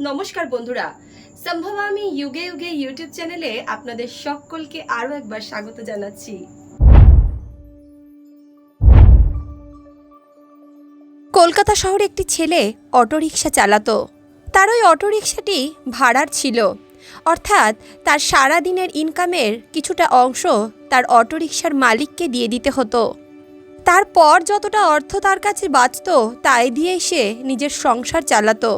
নমস্কার বন্ধুরা। সম্ভব আমি যুগে যুগে ইউটিউব চ্যানেলে আপনাদের সকলকে আরও একবার স্বাগত জানাচ্ছি। কলকাতা শহরে একটি ছেলে অটোরিকশা চালাতো। তার ওই অটোরিকশাটি ভাড়ার ছিল। অর্থাৎ তার সারা দিনের ইনকামের কিছুটা অংশ তার অটোরিকশার মালিককে দিয়ে দিতে হতো। তারপর যতটা অর্থ তার কাছে বাঁচত, তাই দিয়ে সে নিজের সংসার চালাতো।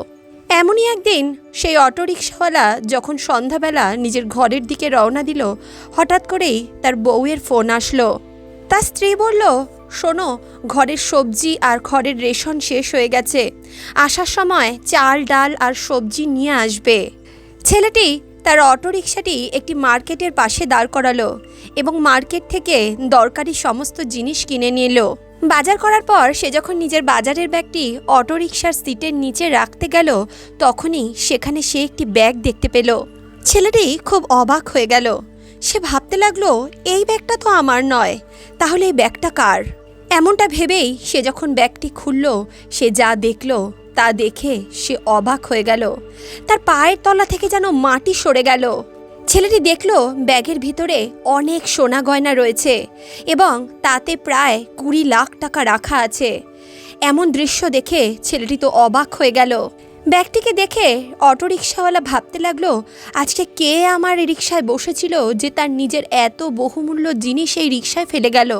এমনই একদিন সেই অটোরিকশাওয়ালা যখন সন্ধ্যাবেলা নিজের ঘরের দিকে রওনা দিল, হঠাৎ করেই তার বউয়ের ফোন আসলো। তার স্ত্রী বলল, শোনো, ঘরের সবজি আর ঘরের রেশন শেষ হয়ে গেছে। আসার সময় চাল, ডাল আর সবজি নিয়ে আসবে। ছেলেটি তার অটোরিকশাটি একটি মার্কেটের পাশে দাঁড় করালো এবং মার্কেট থেকে দরকারি সমস্ত জিনিস কিনে নিল। বাজার করার পর সে যখন নিজের বাজারের ব্যাগটি অটোরিকশার সিটের নিচে রাখতে গেল, তখনই সেখানে সে একটি ব্যাগ দেখতে পেল। ছেলেটি খুব অবাক হয়ে গেল। সে ভাবতে লাগল, এই ব্যাগটা তো আমার নয়, তাহলে এই ব্যাগটা কার? এমনটা ভেবেই সে যখন ব্যাগটি খুলল, সে যা দেখল তা দেখে সে অবাক হয়ে গেল। তার পায়ের তলা থেকে যেন মাটি সরে গেল। ছেলেটি দেখল ব্যাগের ভিতরে অনেক সোনা গয়না রয়েছে এবং তাতে প্রায় কুড়ি লাখ টাকা রাখা আছে। এমন দৃশ্য দেখে ছেলেটি তো অবাক হয়ে গেল। ব্যাগটিকে দেখে অটোরিকশাওয়ালা ভাবতে লাগল, আজকে কে আমার রিক্সায় বসেছিল যে তার নিজের এত বহুমূল্য জিনিস এই রিক্সায় ফেলে গেল?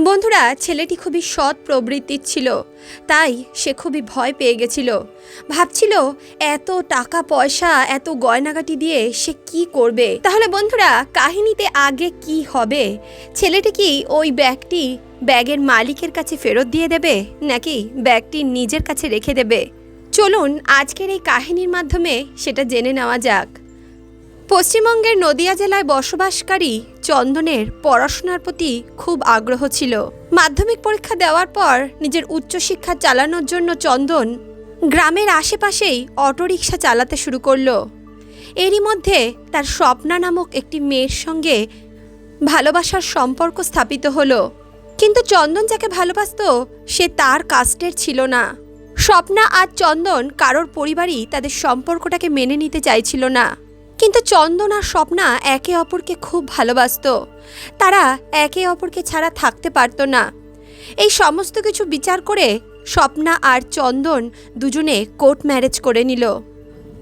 বন্ধুরা, ছেলেটি খুবই সৎ প্রবৃত্তির ছিল, তাই সে খুবই ভয় পেয়ে গেছিল। ভাবছিল, এত টাকা, পয়সা, এত গয়নাগাটি দিয়ে সে কি করবে? তাহলে বন্ধুরা, কাহিনীতে আগে কি হবে? ছেলেটি কি ওই ব্যাগটি ব্যাগের মালিকের কাছে ফেরত দিয়ে দেবে, নাকি ব্যাগটি নিজের কাছে রেখে দেবে? চলুন, আজকের এই কাহিনীর মাধ্যমে সেটা জেনে নেওয়া যাক। পশ্চিমবঙ্গের নদিয়া জেলায় বসবাসকারী চন্দনের পড়াশোনার প্রতি খুব আগ্রহ ছিল। মাধ্যমিক পরীক্ষা দেওয়ার পর নিজের উচ্চশিক্ষা চালানোর জন্য চন্দন গ্রামের আশেপাশেই অটোরিকশা চালাতে শুরু করল। এরই মধ্যে তার স্বপ্না নামক একটি মেয়ের সঙ্গে ভালোবাসার সম্পর্ক স্থাপিত হলো। কিন্তু চন্দন যাকে ভালোবাসতো, সে তার কাস্টের ছিল না। স্বপ্না আর চন্দন কারোর পরিবারই তাদের সম্পর্কটাকে মেনে নিতে চাইছিল না। কিন্তু চন্দন আর স্বপ্না একে অপরকে খুব ভালোবাসতো। তারা একে অপরকে ছাড়া থাকতে পারতো না। এই সমস্ত কিছু বিচার করে স্বপ্না আর চন্দন দুজনে কোর্ট ম্যারেজ করে নিল।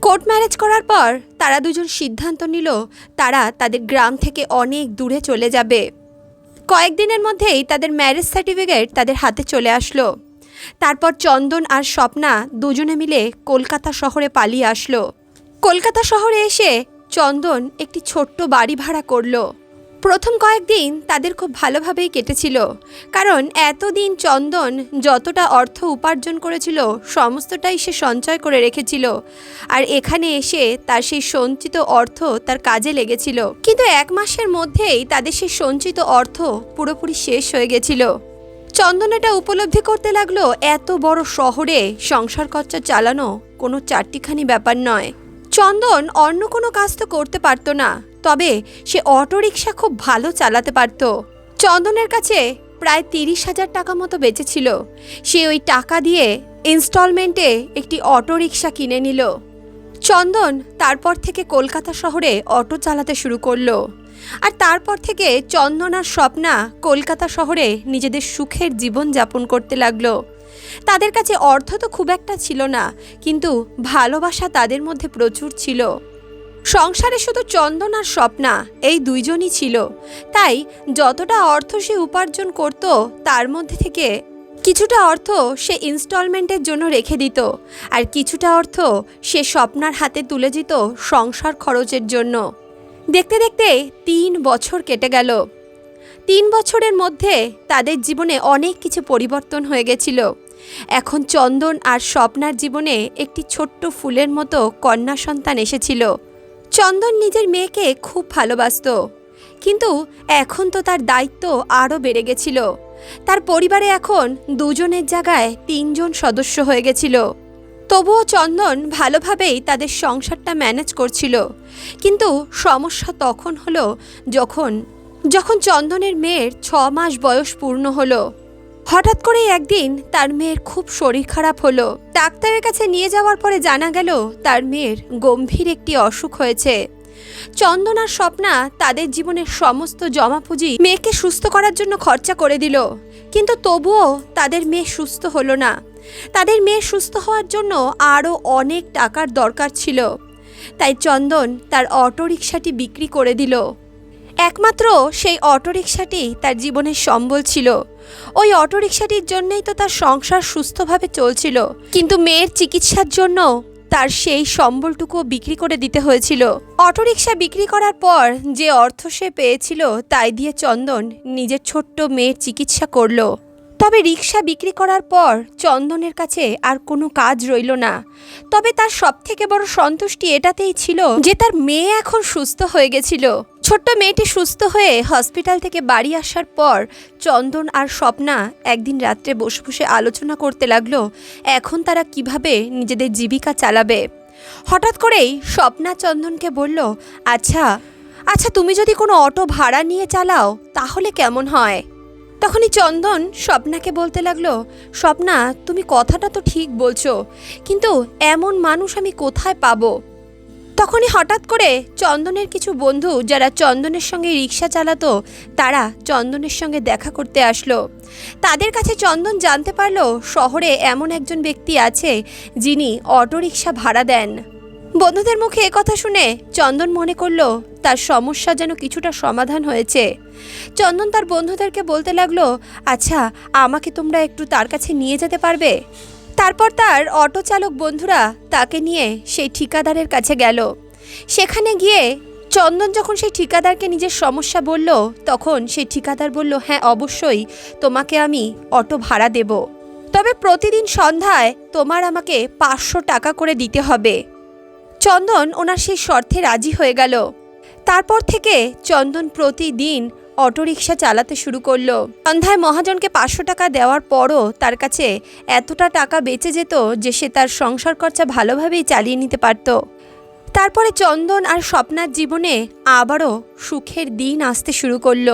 কোর্ট ম্যারেজ করার পর তারা দুজন সিদ্ধান্ত নিল, তারা তাদের গ্রাম থেকে অনেক দূরে চলে যাবে। কয়েকদিনের মধ্যেই তাদের ম্যারেজ সার্টিফিকেট তাদের হাতে চলে আসলো। তারপর চন্দন আর স্বপ্না দুজনে মিলে কলকাতা শহরে পালিয়ে আসলো। কলকাতা শহরে এসে চন্দন একটি ছোট্ট বাড়ি ভাড়া করল। প্রথম কয়েকদিন তাদের খুব ভালোভাবেই কেটেছিল, কারণ এতদিন চন্দন যতটা অর্থ উপার্জন করেছিল, সমস্তটাই সে সঞ্চয় করে রেখেছিল, আর এখানে এসে তার সেই সঞ্চিত অর্থ তার কাজে লেগেছিল। কিন্তু এক মাসের মধ্যেই তাদের সেই সঞ্চিত অর্থ পুরোপুরি শেষ হয়ে গেছিল। চন্দন এটা উপলব্ধি করতে লাগল, এত বড় শহরে সংসার খরচা চালানো কোনো চারটিখানি ব্যাপার নয়। চন্দন অন্য কোনো কাজ তো করতে পারতো না, তবে সে অটোরিকশা খুব ভালো চালাতে পারতো। চন্দনের কাছে প্রায় তিরিশ হাজার টাকা মতো বেঁচেছিল। সে ওই টাকা দিয়ে ইনস্টলমেন্টে একটি অটোরিকশা কিনে নিল। চন্দন তারপর থেকে কলকাতা শহরে অটো চালাতে শুরু করল। আর তারপর থেকে চন্দন আর স্বপ্না কলকাতা শহরে নিজেদের সুখের জীবন যাপন করতে লাগল। তাদের কাছে অর্থ তো খুব একটা ছিল না, কিন্তু ভালোবাসা তাদের মধ্যে প্রচুর ছিল। সংসারে শুধু চন্দন আর স্বপ্না, এই দুইজনই ছিল। তাই যতটা অর্থ সে উপার্জন করত, তার মধ্যে থেকে কিছুটা অর্থ সে ইনস্টলমেন্টের জন্য রেখে দিত, আর কিছুটা অর্থ সে স্বপ্নার হাতে তুলে দিত সংসার খরচের জন্য। দেখতে দেখতে তিন বছর কেটে গেল। তিন বছরের মধ্যে তাদের জীবনে অনেক কিছু পরিবর্তন হয়ে গেছিল। এখন চন্দন আর স্বপ্নার জীবনে একটি ছোট্ট ফুলের মতো কন্যা সন্তান এসেছিল। চন্দন নিজের মেয়েকে খুব ভালোবাসতো। কিন্তু এখন তো তার দায়িত্ব আরও বেড়ে গেছিল। তার পরিবারে এখন দুজনের জায়গায় তিনজন সদস্য হয়ে গেছিল। তবুও চন্দন ভালোভাবেই তাদের সংসারটা ম্যানেজ করছিল। কিন্তু সমস্যা তখন হলো যখন যখন চন্দনের মেয়ের ছ মাস বয়স পূর্ণ হলো। হঠাৎ করেই একদিন তার মেয়ের খুব শরীর খারাপ হলো। ডাক্তারের কাছে নিয়ে যাওয়ার পরে জানা গেল তার মেয়ের গম্ভীর একটি অসুখ হয়েছে। চন্দনার স্বপ্না তাদের জীবনের সমস্ত জমা পুঁজি মেয়েকে সুস্থ করার জন্য খরচা করে দিল। কিন্তু তবুও তাদের মেয়ে সুস্থ হলো না। তাদের মেয়ে সুস্থ হওয়ার জন্য আরও অনেক টাকার দরকার ছিল। তাই চন্দন তার অটোরিকশাটি বিক্রি করে দিল। একমাত্র সেই অটোরিকশাটি তার জীবনের সম্বল ছিল। ওই অটোরিকশাটির জন্যই তো তার সংসার সুস্থভাবে চলছিল। কিন্তু মেয়ের চিকিৎসার জন্য তার সেই সম্বলটুকুও বিক্রি করে দিতে হয়েছিল। অটোরিকশা বিক্রি করার পর যে অর্থ সে পেয়েছিল তাই দিয়ে চন্দন নিজের ছোট্ট মেয়ের চিকিৎসা করল। তবে রিক্সা বিক্রি করার পর চন্দনের কাছে আর কোনো কাজ রইল না। তবে তার সবথেকে বড় সন্তুষ্টি এটাতেই ছিল যে তার মেয়ে এখন সুস্থ হয়ে গেছিল। ছোট্ট মেয়েটি সুস্থ হয়ে হসপিটাল থেকে বাড়ি আসার পর চন্দন আর স্বপ্না একদিন রাত্রে বসে বসে আলোচনা করতে লাগল, এখন তারা কীভাবে নিজেদের জীবিকা চালাবে। হঠাৎ করেই স্বপ্না চন্দনকে বলল আচ্ছা আচ্ছা তুমি যদি কোনো অটো ভাড়া নিয়ে চালাও, তাহলে কেমন হয়? তখনই চন্দন স্বপ্নাকে বলতে লাগল, স্বপ্না, তুমি কথাটা তো ঠিক বলছো, কিন্তু এমন মানুষ আমি কোথায় পাবো? তখনই হঠাৎ করে চন্দনের কিছু বন্ধু যারা চন্দনের সঙ্গে রিক্সা চালাতো, তারা চন্দনের সঙ্গে দেখা করতে আসলো। তাদের কাছে চন্দন জানতে পারল শহরে এমন একজন ব্যক্তি আছে যিনি অটোরিকশা ভাড়া দেন। বন্ধুদের মুখে একথা শুনে চন্দন মনে করল, তার সমস্যা যেন কিছুটা সমাধান হয়েছে। চন্দন তার বন্ধুদেরকে বলতে লাগল আচ্ছা আমাকে তোমরা একটু তার কাছে নিয়ে যেতে পারবে? তারপর তার অটো চালক বন্ধুরা তাকে নিয়ে সেই ঠিকাদারের কাছে গেল। সেখানে গিয়ে চন্দন যখন সেই ঠিকাদারকে নিজের সমস্যা বলল, তখন সেই ঠিকাদার বলল হ্যাঁ অবশ্যই, তোমাকে আমি অটো ভাড়া দেব। তবে প্রতিদিন সন্ধ্যায় তোমার আমাকে পাঁচশো টাকা করে দিতে হবে। চন্দন ওনার সেই শর্তে রাজি হয়ে গেল। তারপর থেকে চন্দন প্রতিদিন অটোরিকশা চালাতে শুরু করল। সন্ধ্যায় মহাজনকে পাঁচশো টাকা দেওয়ার পরও তার কাছে এতটা টাকা বেঁচে যেত যে সে তার সংসার খরচা ভালোভাবেই চালিয়ে নিতে পারত। তারপরে চন্দন আর স্বপ্নার জীবনে আবারও সুখের দিন আসতে শুরু করল।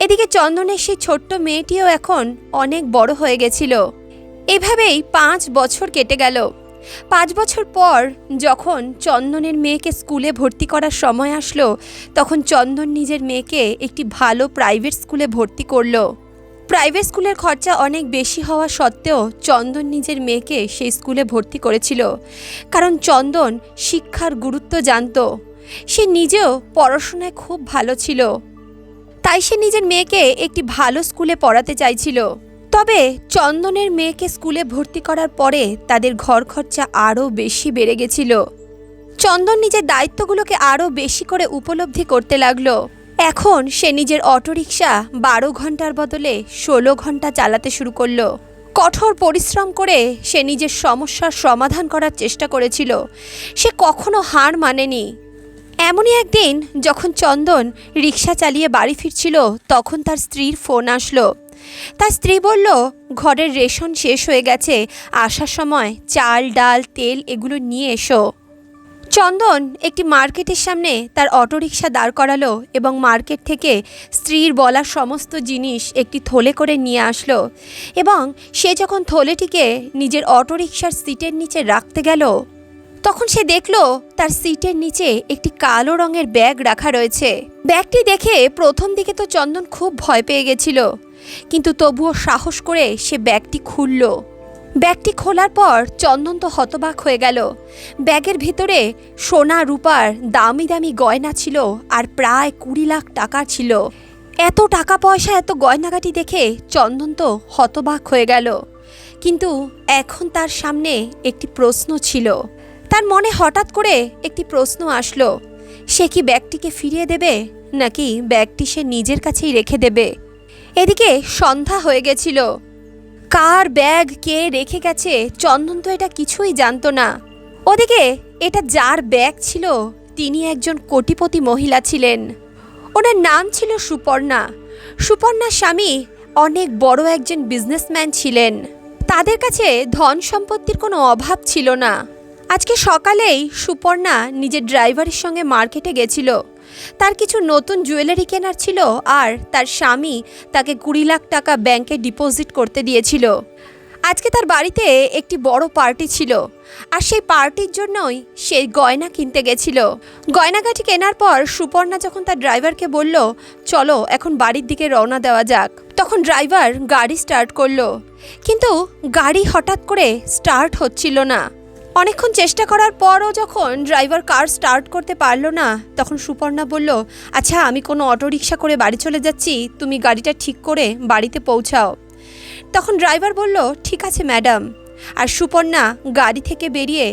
এদিকে চন্দনের সেই ছোট্ট মেয়েটিও এখন অনেক বড় হয়ে গেছিল। এভাবেই পাঁচ বছর কেটে গেল। পাঁচ বছর পর যখন চন্দনের মেয়েকে স্কুলে ভর্তি করার সময় আসলো, তখন চন্দন নিজের মেয়েকে একটি ভালো প্রাইভেট স্কুলে ভর্তি করল। প্রাইভেট স্কুলের খরচা অনেক বেশি হওয়া সত্ত্বেও চন্দন নিজের মেয়েকে সেই স্কুলে ভর্তি করেছিল। কারণ চন্দন শিক্ষার গুরুত্ব জানতো। সে নিজেও পড়াশোনায় খুব ভালো ছিল। তাই সে নিজের মেয়েকে একটি ভালো স্কুলে পড়াতে চাইছিল। তবে চন্দনের মেয়েকে স্কুলে ভর্তি করার পরে তাদের ঘর খরচা আরও বেশি বেড়ে গেছিল। চন্দন নিজের দায়িত্বগুলোকে আরও বেশি করে উপলব্ধি করতে লাগল। এখন সে নিজের অটোরিকশা বারো ঘণ্টার বদলে ষোলো ঘণ্টা চালাতে শুরু করল। কঠোর পরিশ্রম করে সে নিজের সমস্যার সমাধান করার চেষ্টা করেছিল। সে কখনো হার মানেনি। এমনই একদিন যখন চন্দন রিক্সা চালিয়ে বাড়ি ফিরছিল, তখন তার স্ত্রীর ফোন আসলো। তার স্ত্রী বলল, ঘরের রেশন শেষ হয়ে গেছে, আসার সময় চাল, ডাল, তেল এগুলো নিয়ে এসো। চন্দন একটি মার্কেটের সামনে তার অটোরিকশা দাঁড় করালো এবং মার্কেট থেকে স্ত্রীর বলা সমস্ত জিনিস একটি থলে করে নিয়ে আসলো এবং সে যখন থলেটিকে নিজের অটোরিকশার সিটের নিচে রাখতে গেল, তখন সে দেখল তার সিটের নিচে একটি কালো রঙের ব্যাগ রাখা রয়েছে। ব্যাগটি দেখে প্রথম দিকে তো চন্দন খুব ভয় পেয়ে গেছিল কিন্তু তবুও সাহস করে সে ব্যাগটি খুলল। ব্যাগটি খোলার পর চন্দন তো হতবাক হয়ে গেল। ব্যাগের ভিতরে সোনা রূপার দামি দামি গয়না ছিল আর প্রায় কুড়ি লাখ টাকা ছিল। এত টাকা পয়সা, এত গয়নাগাটি দেখে চন্দন তো হতবাক হয়ে গেল। কিন্তু এখন তার সামনে একটি প্রশ্ন ছিল। তার মনে হঠাৎ করে একটি প্রশ্ন আসলো। সে কি ব্যাগটিকে ফিরিয়ে দেবে, নাকি ব্যাগটি সে নিজের কাছেই রেখে দেবে? এদিকে সন্ধ্যা হয়ে গেছিল। কার ব্যাগ কে রেখে গেছে চন্দন তো এটা কিছুই জানতো না। ওদিকে এটা যার ব্যাগ ছিল তিনি একজন কোটিপতি মহিলা ছিলেন। ওনার নাম ছিল সুপর্ণা। সুপর্ণার স্বামী অনেক বড় একজন বিজনেসম্যান ছিলেন। তাদের কাছে ধন সম্পত্তির কোনো অভাব ছিল না। আজকে সকালেই সুপর্ণা নিজের ড্রাইভারের সঙ্গে মার্কেটে গেছিল। তার কিছু নতুন জুয়েলারি কেনার ছিল আর তার স্বামী তাকে কুড়ি লাখ টাকা ব্যাংকে ডিপোজিট করতে দিয়েছিল। আজকে তার বাড়িতে একটি বড় পার্টি ছিল আর সেই পার্টির জন্যই সে গয়না কিনতে গেছিল। গয়নাগাটি কেনার পর সুপর্ণা যখন তার ড্রাইভারকে বলল, চলো এখন বাড়ির দিকে রওনা দেওয়া যাক। তখন ড্রাইভার গাড়ি স্টার্ট করল। কিন্তু গাড়ি হঠাৎ করে স্টার্ট হচ্ছিল না। অনেকক্ষণ চেষ্টা করার পরও যখন ড্রাইভার কার স্টার্ট করতে পারল না, তখন সুপর্ণা বলল আচ্ছা আমি কোনো অটো রিক্সা করে বাড়ি চলে যাচ্ছি, তুমি গাড়িটা ঠিক করে বাড়িতে পৌঁছাও। তখন ড্রাইভার বলল, ঠিক আছে, ম্যাডাম। আর সুপর্ণা গাড়ি থেকে বেরিয়ে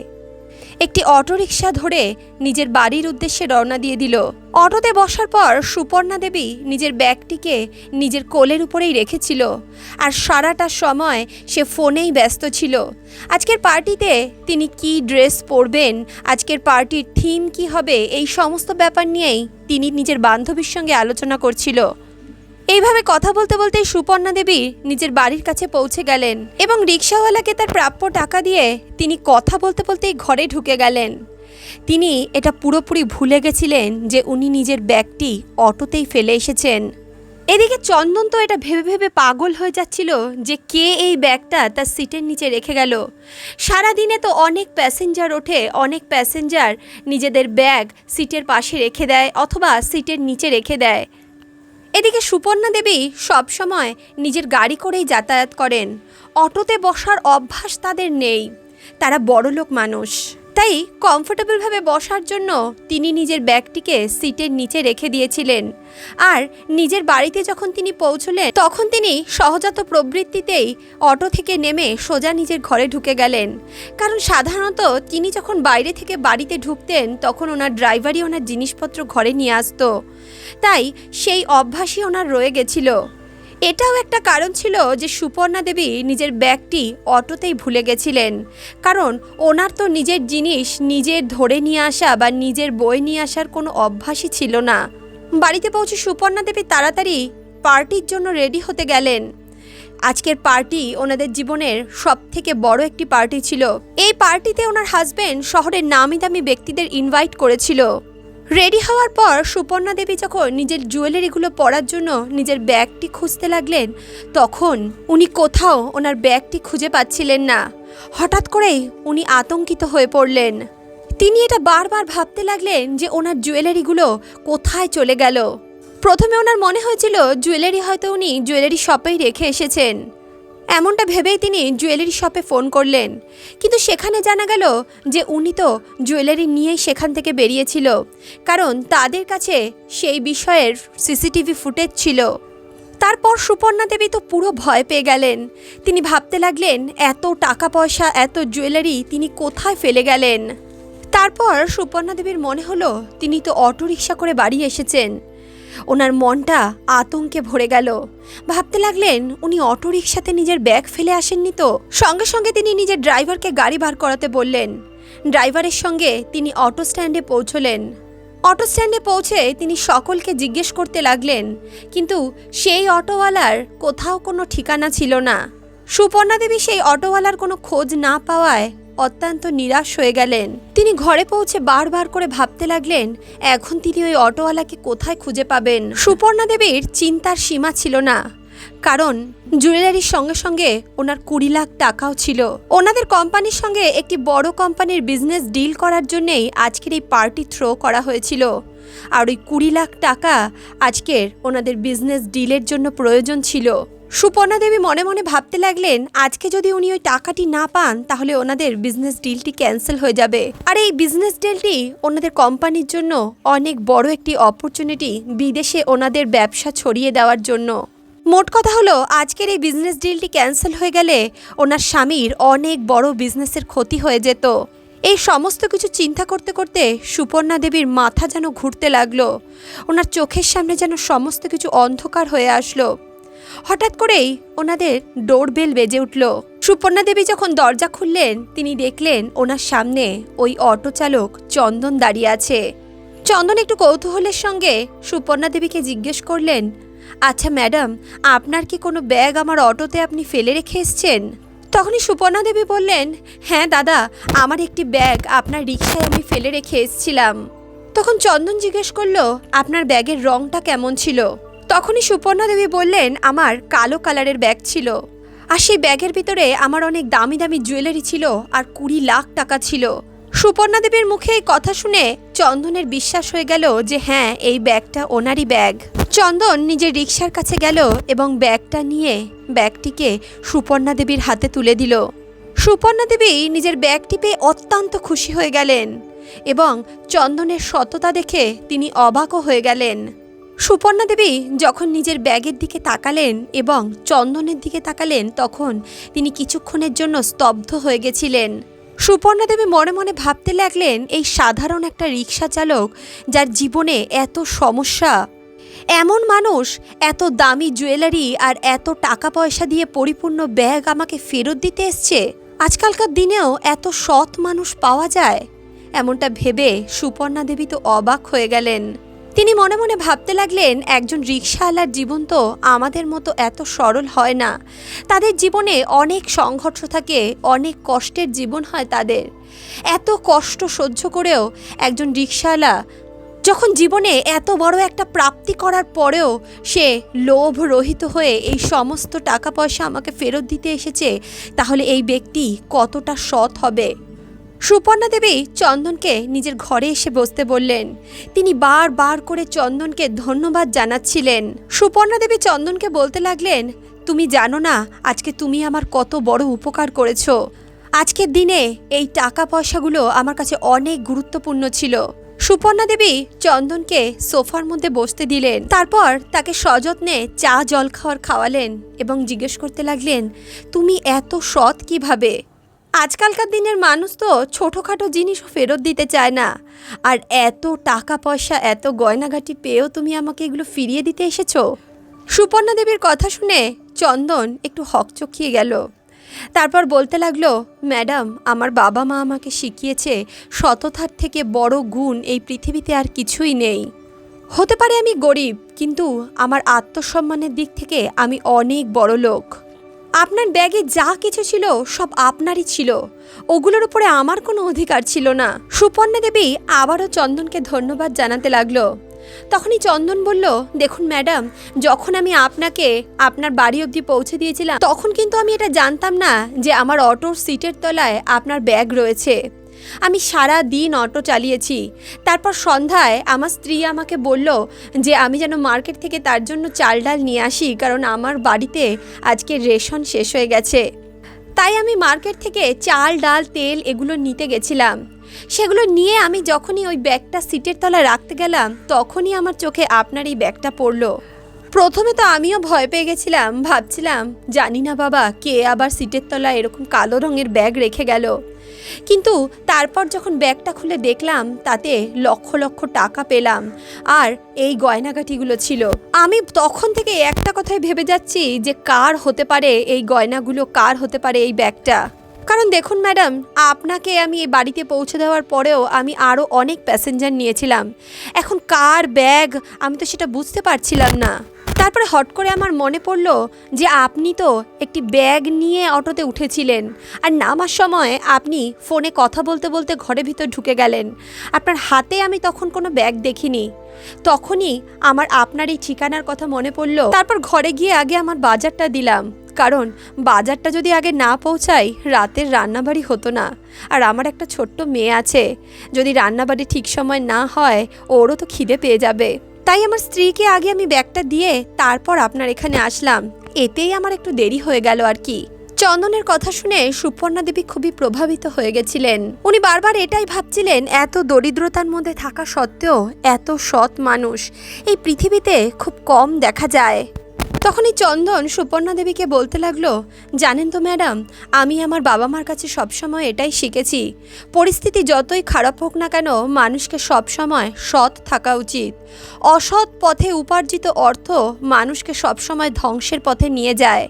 একটি অটোরিকশা ধরে নিজের বাড়ির উদ্দেশ্যে রওনা দিয়ে দিল। অটোতে বসার পর সুপর্ণা দেবী নিজের ব্যাগটিকে নিজের কোলের উপরেই রেখেছিল আর সারাটা সময় সে ফোনেই ব্যস্ত ছিল। আজকের পার্টিতে তিনি কি ড্রেস পরবেন, আজকের পার্টির থিম কি হবে, এই সমস্ত ব্যাপার নিয়েই তিনি নিজের বান্ধবীর সঙ্গে আলোচনা করছিল। এইভাবে কথা বলতে বলতেই সুপর্ণা দেবী নিজের বাড়ির কাছে পৌঁছে গেলেন এবং রিক্সাওয়ালাকে তার প্রাপ্য টাকা দিয়ে তিনি কথা বলতে বলতেই ঘরে ঢুকে গেলেন। তিনি এটা পুরোপুরি ভুলে গেছিলেন যে উনি নিজের ব্যাগটি অটোতেই ফেলে এসেছেন। এদিকে চন্দন তো এটা ভেবে ভেবে পাগল হয়ে যাচ্ছিল যে কে এই ব্যাগটা তার সিটের নিচে রেখে গেল। সারা দিনে তো অনেক প্যাসেঞ্জার ওঠে, অনেক প্যাসেঞ্জার নিজেদের ব্যাগ সিটের পাশে রেখে দেয় অথবা সিটের নিচে রেখে দেয়। এদিকে সুপর্ণা দেবী সবসময় নিজের গাড়ি করেই যাতায়াত করেন। অটোতে বসার অভ্যাস তাদের নেই। তারা বড়লোক মানুষ। তাই কমফোর্টেবলভাবে বসার জন্য তিনি নিজের ব্যাগটিকে সিটের নিচে রেখে দিয়েছিলেন। আর নিজের বাড়িতে যখন তিনি পৌঁছলেন, তখন তিনি সহজাত প্রবৃত্তিতেই অটো থেকে নেমে সোজা নিজের ঘরে ঢুকে গেলেন। কারণ সাধারণত তিনি যখন বাইরে থেকে বাড়িতে ঢুকতেন, তখন ওনার ড্রাইভারই ওনার জিনিসপত্র ঘরে নিয়ে আসতো। তাই সেই অভ্যাসই ওনার রয়ে গেছিল। এটাও একটা কারণ ছিল যে সুপর্ণা দেবী নিজের ব্যাগটি অটোতেই ভুলে গেছিলেন। কারণ ওনার তো নিজের জিনিস নিজের ধরে নিয়ে আসা বা নিজের বই নিয়ে আসার কোনো অভ্যাসই ছিল না। বাড়িতে পৌঁছে সুপর্ণা দেবী তাড়াতাড়ি পার্টির জন্য রেডি হতে গেলেন। আজকের পার্টি ওনাদের জীবনের সব থেকে বড় একটি পার্টি ছিল। এই পার্টিতে ওনার হাজবেন্ড শহরের নামি দামি ব্যক্তিদের ইনভাইট করেছিল। রেডি হওয়ার পর সুপর্ণা দেবী যখন নিজের জুয়েলারিগুলো পরার জন্য নিজের ব্যাগটি খুঁজতে লাগলেন, তখন উনি কোথাও ওনার ব্যাগটি খুঁজে পাচ্ছিলেন না। হঠাৎ করেই উনি আতঙ্কিত হয়ে পড়লেন। তিনি এটা বারবার ভাবতে লাগলেন যে ওনার জুয়েলারিগুলো কোথায় চলে গেল। প্রথমে ওনার মনে হয়েছিল, জুয়েলারি হয়তো উনি জুয়েলারি শপেই রেখে এসেছেন। এমনটা ভেবেই তিনি জুয়েলারি শপে ফোন করলেন। কিন্তু সেখানে জানা গেল যে উনি তো জুয়েলারি নিয়েই সেখান থেকে বেরিয়েছিল। কারণ তাদের কাছে সেই বিষয়ের সিসিটিভি ফুটেজ ছিল। তারপর সুপর্ণা দেবী তো পুরো ভয় পেয়ে গেলেন। তিনি ভাবতে লাগলেন, এত টাকা পয়সা এত জুয়েলারি তিনি কোথায় ফেলে গেলেন? তারপর সুপর্ণা দেবীর মনে হলো, তিনি তো অটো রিক্সা করে বাড়ি এসেছেন। ওনার মনটা আতঙ্কে ভরে গেল। ভাবতে লাগলেন উনি অটো রিক্সাতে নিজের ব্যাগ ফেলে আসেননি তো? সঙ্গে সঙ্গে তিনি নিজের ড্রাইভারকে গাড়ি বার করাতে বললেন। ড্রাইভারের সঙ্গে তিনি অটো স্ট্যান্ডে পৌঁছলেন। অটো স্ট্যান্ডে পৌঁছে তিনি সকলকে জিজ্ঞেস করতে লাগলেন, কিন্তু সেই অটোওয়ালার কোথাও কোনো ঠিকানা ছিল না। সুপর্ণা দেবী সেই অটোওয়ালার কোনো খোঁজ না পাওয়ায় অত্যন্ত নিরাশ হয়ে গেলেন। তিনি ঘরে পৌঁছে বারবার করে ভাবতে লাগলেন, এখন তিনি ওই অটোওয়ালাকে কোথায় খুঁজে পাবেন? সুপর্ণা দেবীর চিন্তার সীমা ছিল না, কারণ জুয়েলারির সঙ্গে সঙ্গে ওনার কুড়ি লাখ টাকাও ছিল। ওনাদের কোম্পানির সঙ্গে একটি বড় কোম্পানির বিজনেস ডিল করার জন্যেই আজকের এই পার্টি থ্রো করা হয়েছিল। আর ওই কুড়ি লাখ টাকা আজকের ওনাদের বিজনেস ডিলের জন্য প্রয়োজন ছিল। সুপর্ণা দেবী মনে মনে ভাবতে লাগলেন, আজকে যদি উনি ওই টাকাটি না পান, তাহলে ওনাদের বিজনেস ডিলটি ক্যান্সেল হয়ে যাবে। আর এই বিজনেস ডিলটি ওনাদের কোম্পানির জন্য অনেক বড় একটি অপরচুনিটি বিদেশে ওনাদের ব্যবসা ছড়িয়ে দেওয়ার জন্য। মোট কথা হলো, আজকের এই বিজনেস ডিলটি ক্যান্সেল হয়ে গেলে ওনার স্বামীর অনেক বড় বিজনেসের ক্ষতি হয়ে যেত। এই সমস্ত কিছু চিন্তা করতে করতে সুপর্ণা দেবীর মাথা যেন ঘুরতে লাগল। ওনার চোখের সামনে যেন সমস্ত কিছু অন্ধকার হয়ে আসলো। হঠাৎ করেই ওনাদের ডোরবেল বেজে উঠল। সুপর্ণা দেবী যখন দরজা খুললেন, তিনি দেখলেন ওনার সামনে ওই অটো চালক চন্দন দাঁড়িয়ে আছে। চন্দন একটু কৌতূহলের সঙ্গে সুপর্ণা দেবীকে জিজ্ঞেস করলেন আচ্ছা ম্যাডাম, আপনার কি কোনো ব্যাগ আমার অটোতে আপনি ফেলে রেখে এসছেন? তখনই সুপর্ণা দেবী বললেন হ্যাঁ দাদা, আমার একটি ব্যাগ আপনার রিক্সায় আমি ফেলে রেখে এসছিলাম। তখন চন্দন জিজ্ঞেস করল, আপনার ব্যাগের রংটা কেমন ছিল? তখনই সুপর্ণা দেবী বললেন, আমার কালো কালারের ব্যাগ ছিল। আর সেই ব্যাগের ভিতরে আমার অনেক দামি দামি জুয়েলারি ছিল আর কুড়ি লাখ টাকা ছিল। সুপর্ণা দেবীর মুখে এই কথা শুনে চন্দনের বিশ্বাস হয়ে গেল যে হ্যাঁ এই ব্যাগটা ওনারই ব্যাগ। চন্দন নিজের রিক্সার কাছে গেল এবং ব্যাগটা নিয়ে ব্যাগটিকে সুপর্ণা দেবীর হাতে তুলে দিল। সুপর্ণা দেবী নিজের ব্যাগটি পেয়ে অত্যন্ত খুশি হয়ে গেলেন এবং চন্দনের সততা দেখে তিনি অবাকও হয়ে গেলেন। সুপর্ণা দেবী যখন নিজের ব্যাগের দিকে তাকালেন এবং চন্দনের দিকে তাকালেন, তখন তিনি কিছুক্ষণের জন্য স্তব্ধ হয়ে গেছিলেন। সুপর্ণা দেবী মনে মনে ভাবতে লাগলেন, এই সাধারণ একটা রিক্সা চালক যার জীবনে এত সমস্যা, এমন মানুষ, এত দামি জুয়েলারি আর এত টাকা পয়সা দিয়ে পরিপূর্ণ ব্যাগ আমাকে ফেরত দিতে এসছে। আজকালকার দিনেও এত সৎ মানুষ পাওয়া যায়, এমনটা ভেবে সুপর্ণা দেবী তো অবাক হয়ে গেলেন। তিনি মনে মনে ভাবতে লাগলেন, একজন রিক্সাওয়ালার জীবন তো আমাদের মতো এত সরল হয় না। তাদের জীবনে অনেক সংঘর্ষ থাকে, অনেক কষ্টের জীবন হয় তাদের। এত কষ্ট সহ্য করেও একজন রিক্সাওয়ালা যখন জীবনে এত বড় একটা প্রাপ্তি করার পরেও সে লোভ রহিত হয়ে এই সমস্ত টাকা পয়সা আমাকে ফেরত দিতে এসেছে, তাহলে এই ব্যক্তি কতটা সৎ হবে? সুপর্ণা দেবী চন্দনকে নিজের ঘরে এসে বসতে বললেন। তিনি বার বার করে চন্দনকে ধন্যবাদ জানাচ্ছিলেন। সুপর্ণা দেবী চন্দনকে বলতে লাগলেন, তুমি জানো না, আজকে তুমি আমার কত বড় উপকার করেছ। আজকের দিনে এই টাকা পয়সাগুলো আমার কাছে অনেক গুরুত্বপূর্ণ ছিল। সুপর্ণা দেবী চন্দনকে সোফার মধ্যে বসতে দিলেন। তারপর তাকে সযত্নে চা জল খাওয়ার খাওয়ালেন এবং জিজ্ঞেস করতে লাগলেন, তুমি এত সৎ কীভাবে? আজকালকার দিনের মানুষ তো ছোটোখাটো জিনিসও ফেরত দিতে চায় না। আর এত টাকা পয়সা, এত গয়নাগাটি পেয়েও তুমি আমাকে এগুলো ফিরিয়ে দিতে এসেছ? সুপর্ণা দেবীর কথা শুনে চন্দন একটু হকচকিয়ে গেল। তারপর বলতে লাগল, ম্যাডাম, আমার বাবা মা আমাকে শিখিয়েছে সততার থেকে বড় গুণ এই পৃথিবীতে আর কিছুই নেই। হতে পারে আমি গরিব, কিন্তু আমার আত্মসম্মানের দিক থেকে আমি অনেক বড় লোক আপনার ব্যাগে যা কিছু ছিল, সব আপনারই ছিল। ওগুলোর উপরে আমার কোনো অধিকার ছিল না। সুপর্ণা দেবী আবারও চন্দনকে ধন্যবাদ জানাতে লাগল। তখনই চন্দন বলল, দেখুন ম্যাডাম, যখন আমি আপনাকে আপনার বাড়ি অবধি পৌঁছে দিয়েছিলাম, তখন কিন্তু আমি এটা জানতাম না যে আমার অটোর সিটের তলায় আপনার ব্যাগ রয়েছে। আমি সারা দিন অটো চালিয়েছি। তারপর সন্ধ্যায় আমার স্ত্রী আমাকে বলল যে, আমি যেন মার্কেট থেকে তার জন্য চাল ডাল নিয়ে আসি, কারণ আমার বাড়িতে আজকে রেশন শেষ হয়ে গেছে। তাই আমি মার্কেট থেকে চাল, ডাল, তেল এগুলো নিতে গেছিলাম। সেগুলো নিয়ে আমি যখনই ওই ব্যাগটা সিটের তলায় রাখতে গেলাম, তখনই আমার চোখে আপনার এই ব্যাগটা পড়ল। প্রথমে তো আমিও ভয় পেয়ে গেছিলাম, ভাবছিলাম, জানি না বাবা, কে আবার সিটের তলায় এরকম কালো রঙের ব্যাগ রেখে গেল? কিন্তু তারপর যখন ব্যাগটা খুলে দেখলাম, তাতে লক্ষ লক্ষ টাকা পেলাম, আর এই গয়নাগাটিগুলো ছিল। আমি তখন থেকে একটা কথাই ভেবে যাচ্ছি যে কার হতে পারে এই গয়নাগুলো, কার হতে পারে এই ব্যাগটা। কারণ দেখুন ম্যাডাম, আপনাকে আমি এই বাড়িতে পৌঁছে দেওয়ার পরেও আমি আরও অনেক প্যাসেঞ্জার নিয়েছিলাম। এখন কার ব্যাগ, আমি তো সেটা বুঝতে পারছিলাম না। তারপরে হট করে আমার মনে পড়ল যে আপনি তো একটি ব্যাগ নিয়ে অটোতে উঠেছিলেন। আর নামার সময় আপনি ফোনে কথা বলতে বলতে ঘরের ভিতর ঢুকে গেলেন। আপনার হাতে আমি তখন কোনো ব্যাগ দেখিনি। তখনই আমার আপনার এই ঠিকানার কথা মনে পড়ল। তারপর ঘরে গিয়ে আগে আমার বাজারটা দিলাম। কারণ বাজারটা যদি আগে না পৌঁছাই রাতের রান্নাবাড়ি হতো না। আর আমার একটা ছোট্ট মেয়ে আছে। যদি রান্নাবাড়ি ঠিক সময় না হয়, ওরও তো খিদে পেয়ে যাবে। তাই আমার স্ত্রীকে আগে আমি ব্যাগটা দিয়ে তারপর আপনার এখানে আসলাম। এতেই আমার একটু দেরি হয়ে গেল আর কি। চন্দনের কথা শুনে সুপর্ণা দেবী খুবই প্রভাবিত হয়ে গেছিলেন। উনি বারবার এটাই ভাবছিলেন, এত দরিদ্রতার মধ্যে থাকা সত্ত্বেও এত সৎ মানুষ। এই পৃথিবীতে খুব কম দেখা যায়। তখনই চন্দন সুপর্ণা দেবীকে বলতে লাগল, জানেন তো ম্যাডাম, আমি আমার বাবা মার কাছে সবসময় এটাই শিখেছি। পরিস্থিতি যতই খারাপ হোক না কেন, মানুষকে সবসময় সৎ থাকা উচিত। অসৎ পথে উপার্জিত অর্থ মানুষকে সবসময় ধ্বংসের পথে নিয়ে যায়।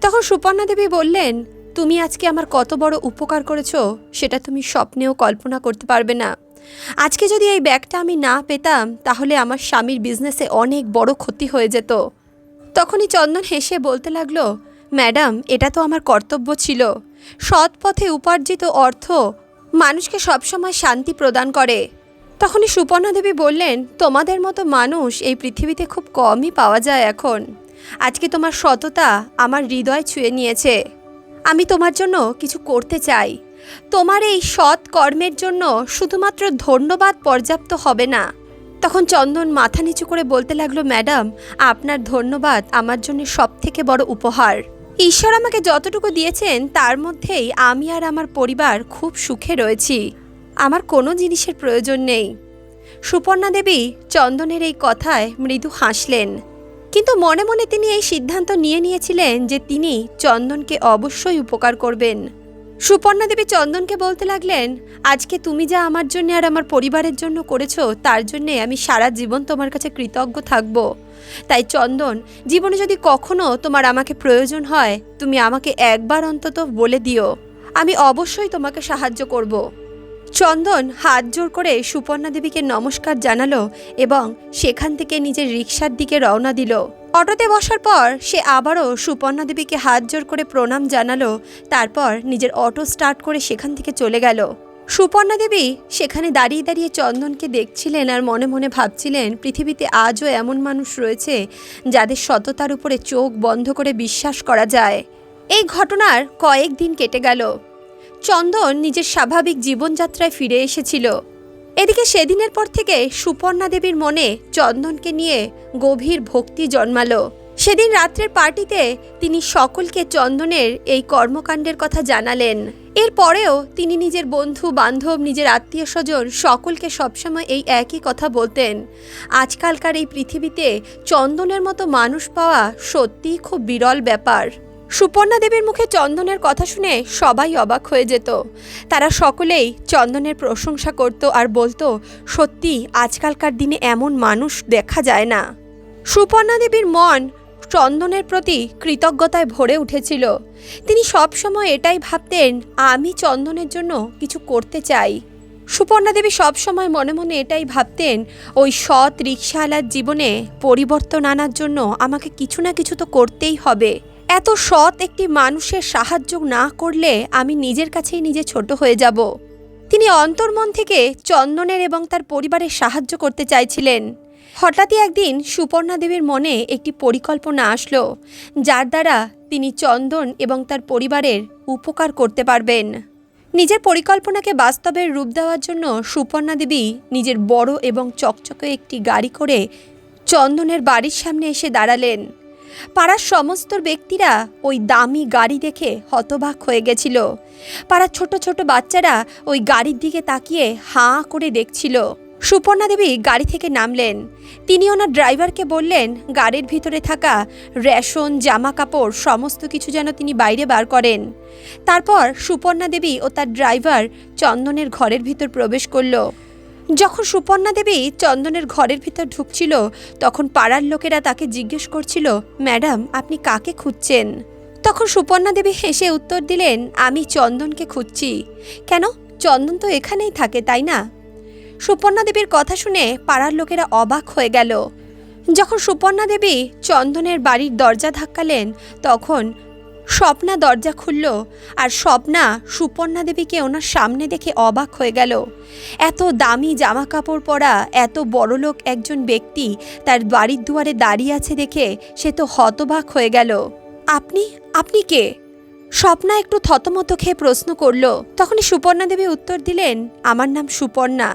তখন সুপর্ণা দেবী বললেন, তুমি আজকে আমার কত বড় উপকার করেছ, সেটা তুমি স্বপ্নেও কল্পনা করতে পারবে না। আজকে যদি এই ব্যাগটা আমি না পেতাম, তাহলে আমার স্বামীর বিজনেসে অনেক বড় ক্ষতি হয়ে যেত। তখনই চন্দন হেসে বলতে লাগল, ম্যাডাম, এটা তো আমার কর্তব্য ছিল। সৎ পথে উপার্জিত অর্থ মানুষকে সবসময় শান্তি প্রদান করে। তখনই সুপর্ণা দেবী বললেন, তোমাদের মতো মানুষ এই পৃথিবীতে খুব কমই পাওয়া যায় এখন। আজকে তোমার সততা আমার হৃদয় ছুঁয়ে নিয়েছে। আমি তোমার জন্য কিছু করতে চাই। তোমার এই সৎ কর্মের জন্য শুধুমাত্র ধন্যবাদ পর্যাপ্ত হবে না। তখন চন্দন মাথা নিচু করে বলতে লাগল, ম্যাডাম, আপনার ধন্যবাদ, আমার জন্য সব থেকে বড় উপহার। ঈশ্বর আমাকে যতটুকু দিয়েছেন, তার মধ্যেই আমি আর আমার পরিবার খুব সুখে রয়েছি। আমার কোনো জিনিসের প্রয়োজন নেই। সুপর্ণা দেবী চন্দনের এই কথায় মৃদু হাসলেন। কিন্তু মনে মনে তিনি এই সিদ্ধান্ত নিয়ে নিয়েছিলেন যে তিনি চন্দনকে অবশ্যই উপকার করবেন। সুপর্ণা দেবী চন্দনকে বলতে লাগলেন, আজকে তুমি যা আমার জন্য আর আমার পরিবারের জন্য করেছ, তার জন্যে আমি সারা জীবন তোমার কাছে কৃতজ্ঞ থাকব। তাই চন্দন, জীবনে যদি কখনো তোমার আমাকে প্রয়োজন হয়, তুমি আমাকে একবার অন্তত বলে দিও। আমি অবশ্যই তোমাকে সাহায্য করব। চন্দন হাত জোর করে সুপর্ণা দেবীকে নমস্কার জানালো এবং সেখান থেকে নিজের রিক্সার দিকে রওনা দিল। অটোতে বসার পর সে আবারও সুপর্ণা দেবীকে হাত জোর করে প্রণাম জানালো, তারপর নিজের অটো স্টার্ট করে সেখান থেকে চলে গেল। সুপর্ণা দেবী সেখানে দাঁড়িয়ে দাঁড়িয়ে চন্দনকে দেখছিলেন আর মনে মনে ভাবছিলেন, পৃথিবীতে আজও এমন মানুষ রয়েছে যাদের সততার উপরে চোখ বন্ধ করে বিশ্বাস করা যায়। এই ঘটনার কয়েক দিন কেটে গেল। চন্দন নিজের স্বাভাবিক জীবনযাত্রায় ফিরে এসেছিল। এদিকে সেদিনের পর থেকে সুপর্ণা দেবীর মনে চন্দনকে নিয়ে গভীর ভক্তি জন্মালো। সেদিন রাত্রের পার্টিতে তিনি সকলকে চন্দনের এই কর্মকাণ্ডের কথা জানালেন। এরপরেও তিনি নিজের বন্ধু, বান্ধব, নিজের আত্মীয় স্বজন সকলকে সবসময় এই একই কথা বলতেন। আজকালকার এই পৃথিবীতে চন্দনের মতো মানুষ পাওয়া সত্যিই খুব বিরল ব্যাপার। সুপর্ণা দেবীর মুখে চন্দনের কথা শুনে সবাই অবাক হয়ে যেত। তারা সকলেই চন্দনের প্রশংসা করত আর বলতো, সত্যি, আজকালকার দিনে এমন মানুষ দেখা যায় না। সুপর্ণা দেবীর মন চন্দনের প্রতি কৃতজ্ঞতায় ভরে উঠেছিল। তিনি সবসময় এটাই ভাবতেন, আমি চন্দনের জন্য কিছু করতে চাই। সুপর্ণা দেবী সবসময় মনে মনে এটাই ভাবতেন, ওই সৎ রিক্সাওয়ালার জীবনে পরিবর্তন আনার জন্য আমাকে কিছু না কিছু তো করতেই হবে। এত সৎ একটি মানুষের সাহায্য না করলে আমি নিজের কাছেই নিজে ছোট হয়ে যাব। তিনি অন্তর্মন থেকে চন্দনের এবং তার পরিবারের সাহায্য করতে চাইছিলেন। হঠাৎই একদিন সুপর্ণা দেবীর মনে একটি পরিকল্পনা আসলো, যার দ্বারা তিনি চন্দন এবং তার পরিবারের উপকার করতে পারবেন। নিজের পরিকল্পনাকে বাস্তবের রূপ দেওয়ার জন্য সুপর্ণা দেবী নিজের বড় এবং চকচকে একটি গাড়ি করে চন্দনের বাড়ির সামনে এসে দাঁড়ালেন। পাড়ার সমস্ত ব্যক্তিরা ওই দামি গাড়ি দেখে হতবাক হয়ে গেছিল। পাড়ার ছোট ছোট বাচ্চারা ওই গাড়ির দিকে তাকিয়ে হাঁ করে দেখছিল। সুপর্ণা দেবী গাড়ি থেকে নামলেন। তিনি ওনার ড্রাইভারকে বললেন, গাড়ির ভিতরে থাকা রেশন জামা কাপড় সমস্ত কিছু যেন তিনি বাইরে বার করেন। তারপর সুপর্ণা দেবী ও তার ড্রাইভার চন্দনের ঘরের ভিতর প্রবেশ করল। যখন সুপর্ণা দেবী চন্দনের ঘরের ভিতর ঢুকছিল, তখন পাড়ার লোকেরা তাকে জিজ্ঞেস করছিল, ম্যাডাম, আপনি কাকে খুঁজছেন? তখন সুপর্ণা দেবী হেসে উত্তর দিলেন, আমি চন্দনকে খুঁজছি। কেন? চন্দন তো এখানেই থাকে, তাই না? সুপর্ণা দেবীর কথা শুনে পাড়ার লোকেরা অবাক হয়ে গেল। যখন সুপর্ণা দেবী চন্দনের বাড়ির দরজা ধাক্কালেন, তখন স্বপ্না দরজা খুলল আর স্বপ্না সুপর্ণা দেবীকে ওনার সামনে দেখে অবাক হয়ে গেল। এত দামি জামা কাপড় পরা, এত বড়লোক একজন ব্যক্তি তার বাড়ির দুয়ারে দাঁড়িয়ে আছে দেখে সে তো হতবাক হয়ে গেল। আপনি আপনি কে? স্বপ্না একটু থতমত খেয়ে প্রশ্ন করল। তখনই সুপর্ণা দেবী উত্তর দিলেন, আমার নাম সুপর্ণা।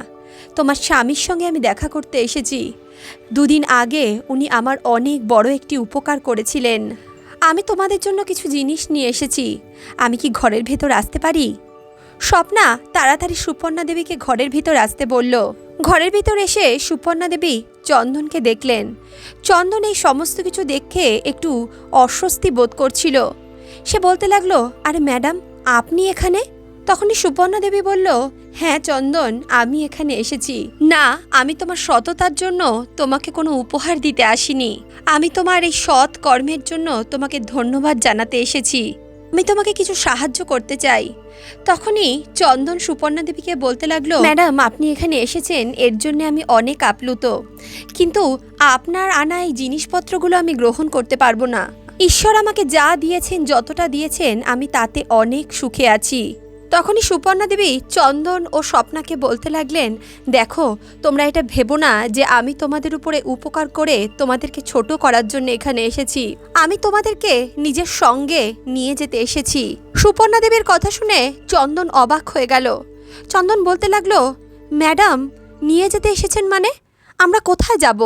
তোমার স্বামীর সঙ্গে আমি দেখা করতে এসেছি। দুদিন আগে উনি আমার অনেক বড় একটি উপকার করেছিলেন। আমি তোমাদের জন্য কিছু জিনিস নিয়ে এসেছি। আমি কি ঘরের ভেতর আসতে পারি? স্বপ্না তাড়াতাড়ি সুপর্ণা দেবীকে ঘরের ভিতর আসতে বলল। ঘরের ভিতর এসে সুপর্ণা দেবী চন্দনকে দেখলেন। চন্দন এই সমস্ত কিছু দেখে একটু অস্বস্তি বোধ করছিল। সে বলতে লাগল, আরে ম্যাডাম, আপনি এখানে? তখনই সুপর্ণা দেবী বলল হ্যাঁ চন্দন, আমি এখানে এসেছি। না, আমি তোমার সততার জন্য তোমাকে কোনো উপহার দিতে আসিনি। আমি তোমার এই সৎ কর্মের জন্য তোমাকে ধন্যবাদ জানাতে এসেছি। আমি তোমাকে কিছু সাহায্য করতে চাই। তখনই চন্দন সুপর্ণা দেবীকে বলতে লাগল, ম্যাডাম, আপনি এখানে এসেছেন, এর জন্য আমি অনেক আপ্লুত। কিন্তু আপনার আনা এই জিনিসপত্রগুলো আমি গ্রহণ করতে পারব না। ঈশ্বর আমাকে যা দিয়েছেন, যতটা দিয়েছেন, আমি তাতে অনেক সুখে আছি। তখনই সুপর্ণা দেবী চন্দন ও স্বপ্নাকে বলতে লাগলেন, দেখো, তোমরা এটা ভেবো না যে আমি তোমাদের উপরে উপকার করে তোমাদেরকে ছোট করার জন্য এখানে এসেছি। আমি তোমাদেরকে নিজের সঙ্গে নিয়ে যেতে এসেছি। সুপর্ণা দেবীর কথা শুনে চন্দন অবাক হয়ে গেল। চন্দন বলতে লাগল, ম্যাডাম, নিয়ে যেতে এসেছেন মানে? আমরা কোথায় যাব?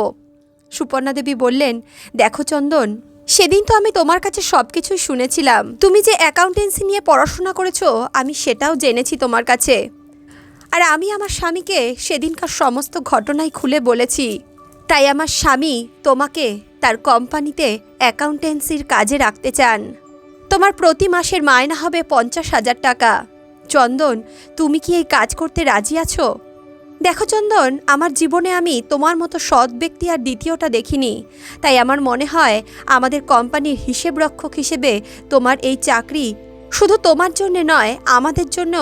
সুপর্ণা দেবী বললেন, দেখো চন্দন সেদিন তো আমি তোমার কাছে সব কিছুই শুনেছিলাম। তুমি যে অ্যাকাউন্টেন্সি নিয়ে পড়াশোনা করেছ, আমি সেটাও জেনেছি তোমার কাছে। আর আমি আমার স্বামীকে সেদিনকার সমস্ত ঘটনাই খুলে বলেছি। তাই আমার স্বামী তোমাকে তার কোম্পানিতে অ্যাকাউন্টেন্সির কাজে রাখতে চান। তোমার প্রতি মাসের মায়না হবে পঞ্চাশ হাজার টাকা। চন্দন, তুমি কি এই কাজ করতে রাজি আছো? দেখো চন্দন, আমার জীবনে আমি তোমার মতো সৎ ব্যক্তি আর দ্বিতীয়টা দেখিনি। তাই আমার মনে হয় আমাদের কোম্পানির হিসেব রক্ষক হিসেবে তোমার এই চাকরি শুধু তোমার জন্য নয়, আমাদের জন্য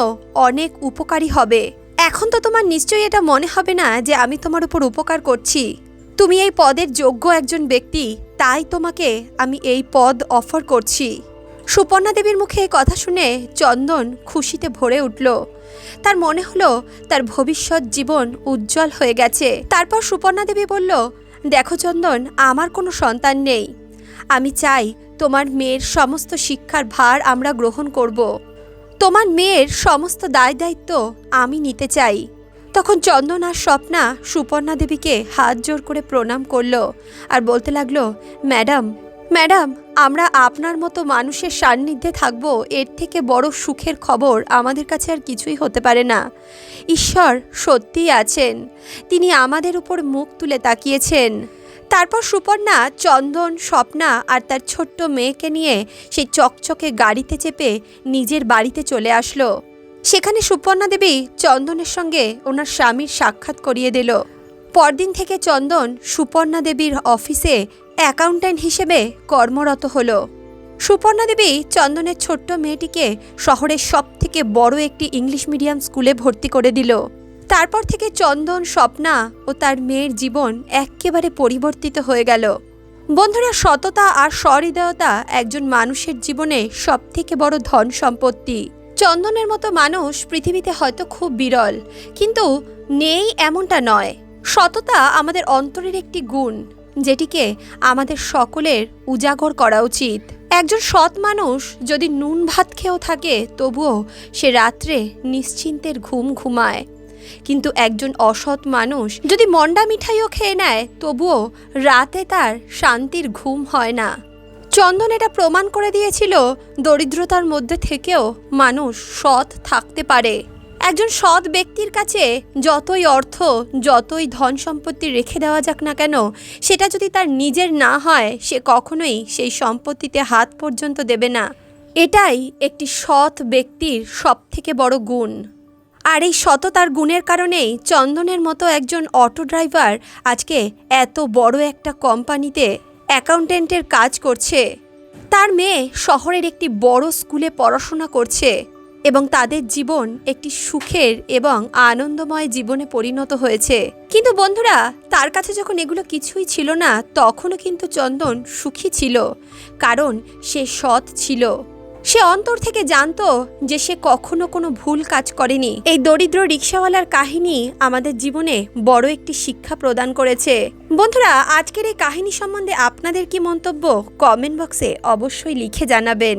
অনেক উপকারী হবে। এখন তো তোমার নিশ্চয়ই এটা মনে হবে না যে আমি তোমার উপর উপকার করছি। তুমি এই পদের যোগ্য একজন ব্যক্তি, তাই তোমাকে আমি এই পদ অফার করছি। সুপর্ণা দেবীর মুখে কথা শুনে চন্দন খুশিতে ভরে উঠল। তার মনে হলো তার ভবিষ্যৎ জীবন উজ্জ্বল হয়ে গেছে। তারপর সুপর্ণা দেবী বলল, দেখো চন্দন, আমার কোনো সন্তান নেই। আমি চাই তোমার মেয়ের সমস্ত শিক্ষার ভার আমরা গ্রহণ করব। তোমার মেয়ের সমস্ত দায় দায়িত্ব আমি নিতে চাই। তখন চন্দন আর স্বপ্না সুপর্ণা দেবীকে হাত জোর করে প্রণাম করল আর বলতে লাগল, ম্যাডাম ম্যাডাম, আমরা আপনার মতো মানুষের সান্নিধ্যে থাকব, এর থেকে বড় সুখের খবর আমাদের কাছে আর কিছুই হতে পারে না। ঈশ্বর সত্যিই আছেন। তিনি আমাদের উপর মুখ তুলে তাকিয়েছেন। তারপর সুপর্ণা, চন্দন, স্বপ্না আর তার ছোট্ট মেয়েকে নিয়ে সেই চকচকে গাড়িতে চেপে নিজের বাড়িতে চলে আসলো। সেখানে সুপর্ণা দেবী চন্দনের সঙ্গে ওনার স্বামীর সাক্ষাৎ করিয়ে দিল। পরদিন থেকে চন্দন সুপর্ণা দেবীর অফিসে অ্যাকাউন্ট্যান্ট হিসেবে কর্মরত হলো। সুপর্ণা দেবী চন্দনের ছোট্ট মেয়েটিকে শহরের সব থেকে বড় একটি ইংলিশ মিডিয়াম স্কুলে ভর্তি করে দিল। তারপর থেকে চন্দন, স্বপ্না ও তার মেয়ের জীবন একেবারে পরিবর্তিত হয়ে গেল। বন্ধুরা, সততা আর সহৃদয়তা একজন মানুষের জীবনে সব থেকে বড় ধন সম্পত্তি। চন্দনের মতো মানুষ পৃথিবীতে হয়তো খুব বিরল, কিন্তু নেই এমনটা নয়। সততা আমাদের অন্তরের একটি গুণ। যেটিকে আমাদের সকলের উজাগর করা উচিত। একজন সৎ মানুষ যদি নুন ভাত খেয়েও থাকে, তবুও সে রাত্রে নিশ্চিন্তের ঘুম ঘুমায়। কিন্তু একজন অসৎ মানুষ যদি মন্ডা মিঠাইও খেয়ে নেয়, তবুও রাতে তার শান্তির ঘুম হয় না। চন্দন এটা প্রমাণ করে দিয়েছিল, দরিদ্রতার মধ্যে থেকেও মানুষ সৎ থাকতে পারে। একজন সৎ ব্যক্তির কাছে যতই অর্থ, যতই ধন সম্পত্তি রেখে দেওয়া যাক না কেন, সেটা যদি তার নিজের না হয়, সে কখনোই সেই সম্পত্তিতে হাত পর্যন্ত দেবে না। এটাই একটি সৎ ব্যক্তির সবথেকে বড় গুণ। আর এই সততার গুণের কারণেই চন্দনের মতো একজন অটো ড্রাইভার আজকে এত বড় একটা কোম্পানিতে অ্যাকাউন্টেন্টের কাজ করছে। তার মেয়ে শহরের একটি বড় স্কুলে পড়াশোনা করছে। এবং তাদের জীবন একটি সুখের এবং আনন্দময় জীবনে পরিণত হয়েছে। কিন্তু বন্ধুরা, তার কাছে যখন এগুলো কিছুই ছিল না, তখনও কিন্তু চন্দন সুখী ছিল, কারণ সে সৎ ছিল। সে অন্তর থেকে জানতো যে সে কখনো কোনো ভুল কাজ করেনি। এই দরিদ্র রিক্সাওয়ালার কাহিনী আমাদের জীবনে বড় একটি শিক্ষা প্রদান করেছে। বন্ধুরা, আজকের এই কাহিনী সম্বন্ধে আপনাদের কি মন্তব্য কমেন্ট বক্সে অবশ্যই লিখে জানাবেন।